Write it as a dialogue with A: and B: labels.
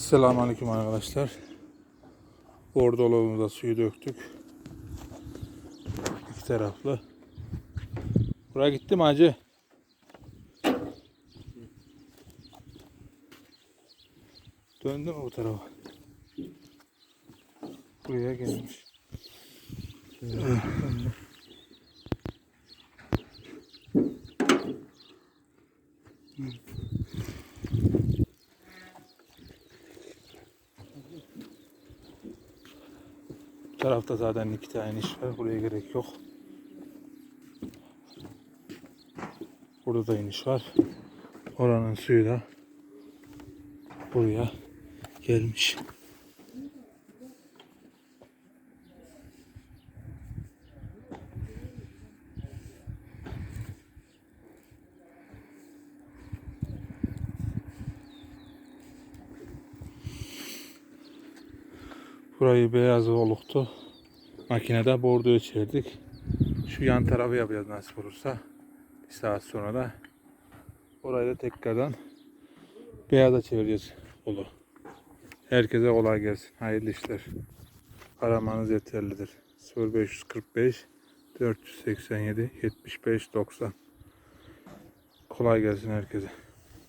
A: Selamünaleyküm arkadaşlar. Bordolabımıza suyu döktük. İki taraflı. Buraya gitti mi hacı? Döndü mü bu tarafa? Buraya gelmiş. Bu tarafta zaten iki tane iş var. Buraya gerek yok. Burada da iniş var. Oranın suyu da buraya gelmiş. Burayı beyaz oluktu. Makinede bordoya çevirdik. Şu yan tarafı yapacağız nasip olursa. Bir saat sonra da orayı da tekrardan beyaza çevireceğiz olu. Herkese kolay gelsin. Hayırlı işler. Aramanız yeterlidir. 0545 487 75 90 Kolay gelsin herkese.